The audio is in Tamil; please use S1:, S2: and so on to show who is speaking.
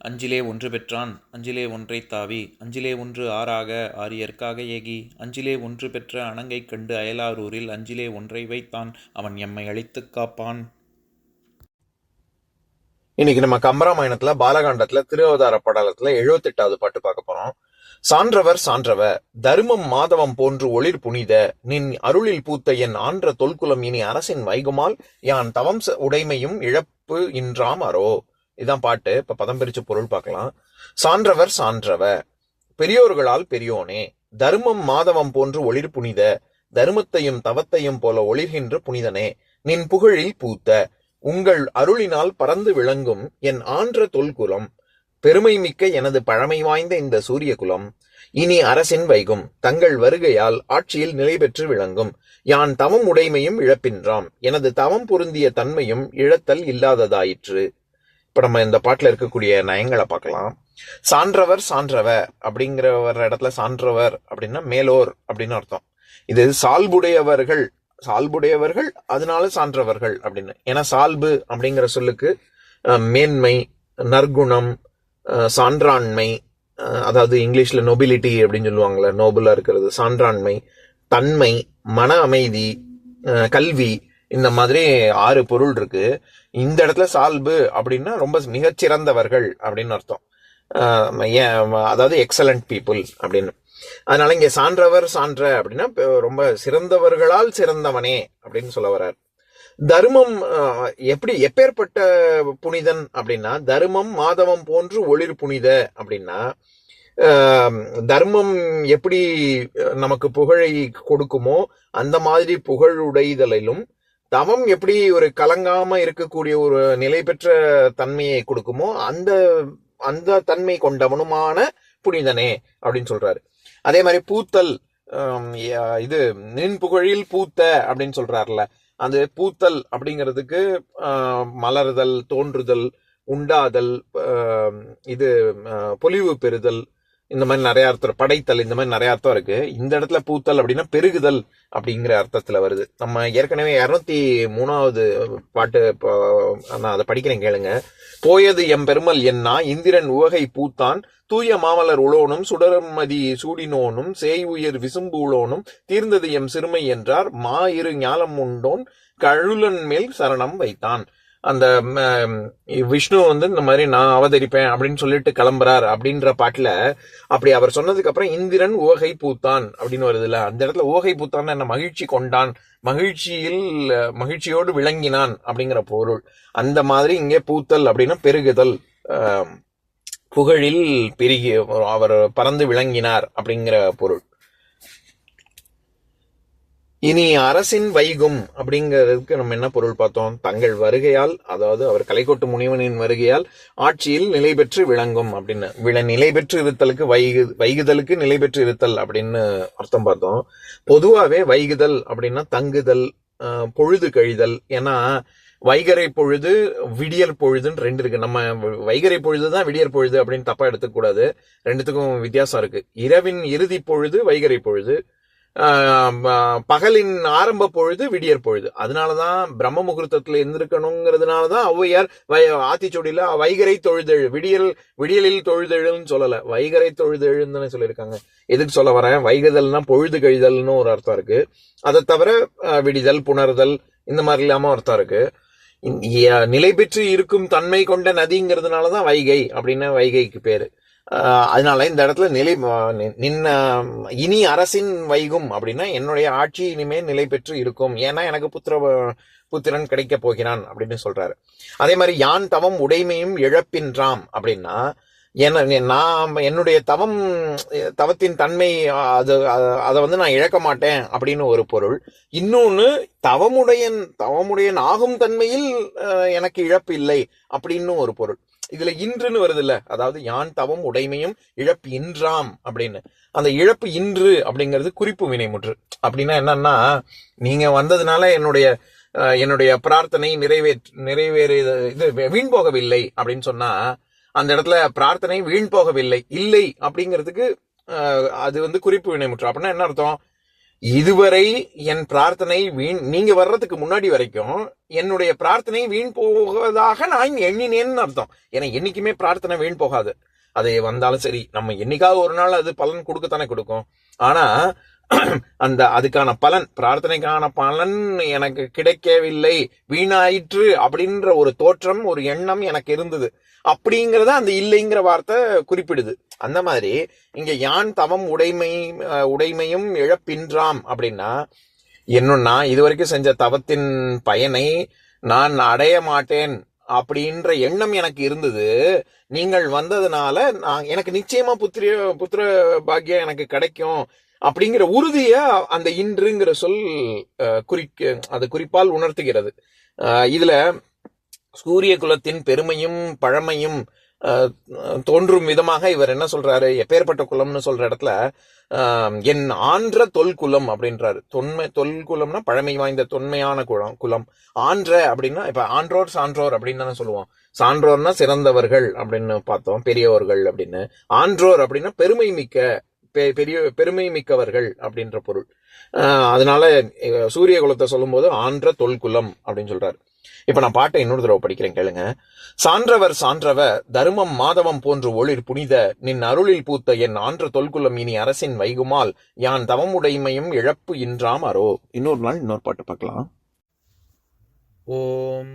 S1: அஞ்சிலே ஒன்று பெற்றான் அஞ்சிலே ஒன்றை தாவி அஞ்சிலே ஒன்று ஆறாக ஆரியற்காக ஏகி அஞ்சிலே ஒன்று பெற்ற அணங்கை கண்டு அயலாரூரில் அஞ்சிலே ஒன்றை வைத்தான் அவன் எம்மை அழித்துக் காப்பான்.
S2: இன்னைக்கு நம்ம கம்பராமாயணத்துல பாலகாண்டத்துல திருவதார படலத்துல எழுபத்தெட்டாவது பாட்டு பார்க்க போறோம். சான்றவர் சான்றவ தர்மம் மாதவம் போன்று ஒளிர் புனித நின் அருளில் பூத்த என் ஆன்ற தொல்குலம் இனி அரசின் வைகுமால் யான் தவம் ச- உடைமையும் இழப்பு இன்றாம் அரோ இதான் பாட்டு. இப்ப பதம் பிரிச்சு பொருள் பார்க்கலாம். சான்றவர் சான்றவ. பெரியோர்களால் பெரியோனே. தருமம் மாதவம் போன்று ஒளிர் புனித. தருமத்தையும் தவத்தையும் போல ஒளிர்கின்ற புனிதனே. நின் புகழில் பூத்த. உங்கள் அருளினால் பறந்து விளங்கும் என் ஆன்ற தொல்குலம். பெருமை மிக்க எனது பழமை வாய்ந்த இந்த சூரிய குலம் இனி அரசின் வைகும். தங்கள் வருகையால் ஆட்சியில் நிலை பெற்று விளங்கும். யான் தவம் உடைமையும் இழப்பின்றாம். எனது தவம் பொருந்திய தன்மையும் இழத்தல் இல்லாததாயிற்று. இப்போ நம்ம இந்த பாட்டில் இருக்கக்கூடிய நயங்களை பார்க்கலாம். சான்றவர் சான்றவ அப்படிங்கிற ஒரு இடத்துல சான்றவர் அப்படின்னா மேலோர் அப்படின்னு அர்த்தம். இது சால்புடையவர்கள் சால்புடையவர்கள் அதனால சான்றவர்கள் அப்படின்னு. ஏன்னா சால்பு அப்படிங்கிற சொல்லுக்கு மேன்மை நற்குணம் சான்றாண்மை அதாவது இங்கிலீஷில் நொபிலிட்டி அப்படின்னு சொல்லுவாங்கல்ல நோபலா இருக்கிறது சான்றாண்மை தன்மை மன அமைதி கல்வி இந்த மாதிரி ஆறு பொருள் இருக்கு. இந்த இடத்துல சால்பு அப்படின்னா ரொம்ப மிகச்சிறந்தவர்கள் அப்படின்னு அர்த்தம். ஏன், அதாவது எக்ஸலண்ட் பீப்புள் அப்படின்னு. அதனால இங்க சான்றவர் சான்ற அப்படின்னா ரொம்ப சிறந்தவர்களால் சிறந்தவனே அப்படின்னு சொல்ல வர்றார். தர்மம் எப்படி எப்பேற்பட்ட புனிதன் அப்படின்னா தர்மம் மாதவம் போன்று ஒளிர் புனித அப்படின்னா தர்மம் எப்படி நமக்கு புகழை கொடுக்குமோ அந்த மாதிரி புகழுடைதலிலும் தவம் எப்படி ஒரு கலங்காம இருக்கக்கூடிய ஒரு நிலை பெற்ற தன்மையை கொடுக்குமோ அந்த அந்த தன்மை கொண்டவனுமான புனிதனே அப்படின்னு சொல்றாரு. அதே மாதிரி பூத்தல் இது நின்புகழில் பூத்த அப்படின்னு சொல்றாருல. அந்த பூத்தல் அப்படிங்கிறதுக்கு ஆஹ், மலர்தல் தோன்றுதல் உண்டாதல் இது பொலிவு பெறுதல் இந்த மாதிரி நிறைய அர்த்தம் படைத்தல் இந்த மாதிரி நிறைய அர்த்தம் இருக்கு. இந்த இடத்துல பூத்தல் அப்படின்னா பெருகுதல் அப்படிங்கிற அர்த்தத்துல வருது. நம்ம ஏற்கனவே இரநூத்தி மூணாவது பாட்டு இப்போ நான் அதை படிக்கிறேன் கேளுங்க. போயது எம் பெருமல் என்னா இந்திரன் உவகை பூத்தான் தூய மாமலர் உளோனும் சுடர்மதி சூடினோனும் சேய் உயிர் விசும்பு உளோனும் தீர்ந்தது எம் சிறுமை என்றார் மா இரு ஞாலம் உண்டோன் கழுலன் மேல் சரணம் வைத்தான். அந்த விஷ்ணு வந்து இந்த மாதிரி நான் அவதரிப்பேன் அப்படின்னு சொல்லிட்டு கிளம்புறார் அப்படின்ற பாட்டில் அப்படி அவர் சொன்னதுக்கு அப்புறம் இந்திரன் ஓகை பூத்தான் அப்படின்னு வருதுல்ல. அந்த இடத்துல ஓகை பூத்தான் என்ன? மகிழ்ச்சி கொண்டான். மகிழ்ச்சியில் மகிழ்ச்சியோடு விளங்கினான் அப்படிங்கிற பொருள். அந்த மாதிரி இங்கே பூத்தல் அப்படின்னா பெருகுதல். புகழில் பெருகி அவர் பறந்து விளங்கினார் அப்படிங்கிற பொருள். இனி அரசின் வைகும் அப்படிங்கிறதுக்கு நம்ம என்ன பொருள் பார்த்தோம்? தங்கள் வருகையால் அதாவது அவர் கலைக்கோட்டு முனிவனின் வருகையால் ஆட்சியில் நிலை பெற்று விளங்கும் அப்படின்னு. விள நிலை பெற்று இருத்தலுக்கு வைகு வைகுதலுக்கு நிலை பெற்று இருத்தல் அப்படின்னு அர்த்தம் பார்த்தோம். பொதுவாகவே வைகுதல் அப்படின்னா தங்குதல் பொழுது கழிதல். ஏன்னா வைகரை பொழுது விடியற் பொழுதுன்னு ரெண்டு இருக்கு. நம்ம வைகரை பொழுது தான் விடியற் பொழுது அப்படின்னு தப்பா எடுத்துக்கூடாது ரெண்டுத்துக்கும் வித்தியாசம் இருக்கு. இரவின் இறுதி பொழுது வைகரை பொழுது. பகலின் ஆரம்ப பொழுது விடியற் பொழுது. அதனாலதான் பிரம்ம முகூர்த்தத்துல எந்திருக்கணுங்கிறதுனாலதான் ஔவையார் வை- ஆத்திச்சூடியில வைகரை தொழுதெழு விடியல் விடியலில் தொழுதெழுன்னு சொல்லல. வைகரை தொழுதெழுன்னு சொல்லியிருக்காங்க. எதுக்கு சொல்ல வரேன்? வைகுதல்னா பொழுது கழிதல்னு ஒரு அர்த்தம் இருக்கு. அதை தவிர விடிதல் புணர்தல் இந்த மாதிரி இல்லாம அர்த்தம் இருக்கு. நிலை பெற்று இருக்கும் தன்மை கொண்ட நதிங்கிறதுனாலதான் வைகை அப்படின்னு வைகைக்கு பேரு. அதனால இந்த இடத்துல நிலை நின்ன இனி அரசின் வைகும் அப்படின்னா என்னுடைய ஆட்சி இனிமே நிலை பெற்று இருக்கும். ஏன்னா எனக்கு புத்திர புத்திரன் கிடைக்க போகிறான் அப்படின்னு சொல்றாரு. அதே மாதிரி யான் தவம் உடைமையும் இழப்பின்றாம் அப்படின்னா என்ன நான் என்னுடைய தவம் தவத்தின் தன்மை அது அதை வந்து நான் இழக்க மாட்டேன் அப்படின்னு ஒரு பொருள். இன்னொன்னு தவமுடையன் தவமுடையன் ஆகும் தன்மையில் அஹ், எனக்கு இழப்பு இல்லை அப்படின்னு ஒரு பொருள். இதுல இன்றுன்னு வருது இல்ல அதாவது யான் தவம் உடைமையும் இழப்பு இன்றாம் அப்படின்னு. அந்த இழப்பு இன்று அப்படிங்கிறது குறிப்பு வினைமுற்று அப்படின்னா என்னன்னா நீங்க வந்ததுனால என்னுடைய அஹ், என்னுடைய பிரார்த்தனை நிறைவேற் நிறைவேறு இது வீண் போகவில்லை அப்படின்னு சொன்னா அந்த இடத்துல பிரார்த்தனை வீண் போகவில்லை இல்லை அப்படிங்கிறதுக்கு அது வந்து குறிப்பு வினைமுற்று அப்படின்னா என்ன அர்த்தம்? இதுவரை என் பிரார்த்தனை வீண் நீங்க வர்றதுக்கு முன்னாடி வரைக்கும் என்னுடைய பிரார்த்தனை வீண் போவதாக நான் எண்ணினேன்னு அர்த்தம். ஏன்னா என்னைக்குமே பிரார்த்தனை வீண் போகாது. அது வந்தாலும் சரி நம்ம என்னைக்காவது ஒரு நாள் அது பலன் கொடுக்கத்தானே கொடுக்கும். ஆனா அந்த அதுக்கான பலன் பிரார்த்தனைக்கான பலன் எனக்கு கிடைக்கவில்லை. வீணாயிற்று அப்படின்ற ஒரு தோற்றம் ஒரு எண்ணம் எனக்கு இருந்தது. அப்படிங்கிறத அந்த இல்லைங்கிற வார்த்தை குறிப்பிடுது. அந்த மாதிரி இங்க யான் தவம் உடைமை உடைமையும் இழப்பின்றாம் அப்படின்னா இன்னும் நான் இதுவரைக்கும் செஞ்ச தவத்தின் பயனை நான் அடைய மாட்டேன் அப்படின்ற எண்ணம் எனக்கு இருந்தது. நீங்கள் வந்ததுனால நான் எனக்கு நிச்சயமா புத்திர புத்திர பாக்கியம் எனக்கு கிடைக்கும். அப்படிங்கிற உறுதிய அந்த இன்றுங்கிற சொல் அஹ், குறிக்க அது குறிப்பால் உணர்த்துகிறது. இதுல சூரிய குலத்தின் பெருமையும் பழமையும் அஹ், தோன்றும் விதமாக இவர் என்ன சொல்றாரு? எப்பேற்பட்ட குலம்னு சொல்ற இடத்துல ஆஹ், என் ஆன்ற தொல்குலம் அப்படின்றாரு. தொன்மை தொல்குலம்னா பழமை வாய்ந்த தொன்மையான குலம் குலம். ஆன்ற அப்படின்னா இப்ப ஆன்றோர் சான்றோர் அப்படின்னு தானே சொல்லுவோம். சான்றோர்னா சிறந்தவர்கள் அப்படின்னு பார்த்தோம் பெரியவர்கள் அப்படின்னு. ஆன்றோர் அப்படின்னா பெருமை மிக்க பெரிய பெருமை மிக்கவர்கள் அப்படின்ற பொருள். ஆஹ், அதனால சூரிய குலத்தை சொல்லும்போது ஆன்ற தொல்குலம் அப்படின்னு சொல்றாரு. இப்ப நான் பாட்டை இன்னொரு தடவை படிக்கிறேன் கேளுங்க. சான்றவர் சான்றவ தருமம் மாதவம் போன்று ஒளிர் புனித நின் அருளில் பூத்த என் ஆன்ற தொல்குலம் இனி அரசின் வைகுமால் யான் தவமுடைமையும் இழப்பு இன்றாம் அரோ இன்னொரு நாள் இன்னொரு பாட்டு பார்க்கலாம்.
S1: ஓம்